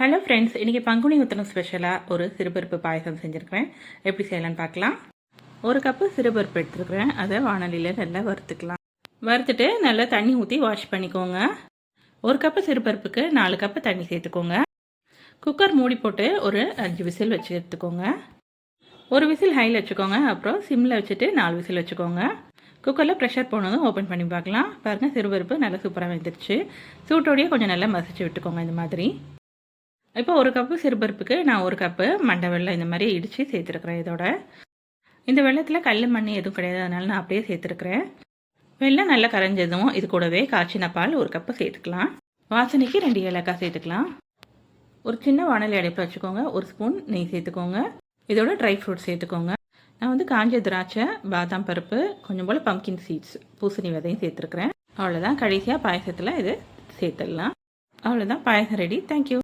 Hello friends இன்றைக்கி பங்குனி உத்தரம் ஸ்பெஷலாக ஒரு சிறுபருப்பு பாயசம் செஞ்சுருக்கிறேன். எப்படி செய்யலாம்னு பார்க்கலாம். ஒரு கப்பு சிறுபருப்பு எடுத்துருக்கிறேன். அதை வானலியில் நல்லா வறுத்துக்கலாம். வறுத்துட்டு நல்லா தண்ணி ஊற்றி வாஷ் பண்ணிக்கோங்க. ஒரு கப்பு சிறுபருப்புக்கு நாலு கப்பு தண்ணி சேர்த்துக்கோங்க. குக்கர் மூடி போட்டு ஒரு அஞ்சு விசில் வச்சு எடுத்துக்கோங்க. ஒரு விசில் ஹையில் வச்சுக்கோங்க. அப்புறம் சிம்மில் வச்சுட்டு நாலு விசில் வச்சுக்கோங்க. குக்கரில் ப்ரெஷர் போனதும் ஓப்பன் பண்ணி பார்க்கலாம். பாருங்கள் சிறுபருப்பு நல்லா சூப்பராக வெந்துருச்சு. சூட்டோடையே கொஞ்சம் நல்லா மசிச்சு விட்டுக்கோங்க இந்த மாதிரி. இப்போ ஒரு கப்பு சிறுபருப்புக்கு நான் ஒரு கப்பு மண்டை வெள்ளம் இந்த மாதிரி இடித்து சேர்த்துருக்குறேன் இதோட. இந்த வெள்ளத்தில் கல் மண் எதுவும் கிடையாது அதனால நான் அப்படியே சேர்த்துருக்குறேன். வெள்ளம் நல்லா கரைஞ்சதும் இது கூடவே காய்ச்சின பால் ஒரு கப்பு சேர்த்துக்கலாம். வாசனைக்கு ரெண்டு ஏலக்காய் சேர்த்துக்கலாம். ஒரு சின்ன வானலி அடைப்பு வச்சுக்கோங்க ஒரு ஸ்பூன் நெய் சேர்த்துக்கோங்க. இதோட ட்ரை ஃப்ரூட் சேர்த்துக்கோங்க. நான் வந்து காஞ்ச திராட்சை பாதாம் பருப்பு கொஞ்சம் போல் பம்கின் சீட்ஸ் பூசணி விதையும் சேர்த்துருக்குறேன். அவ்வளோதான் கடைசியாக பாயசத்தில் இது சேர்த்துடலாம். அவ்வளோதான் பாயசம் ரெடி தேங்க்யூ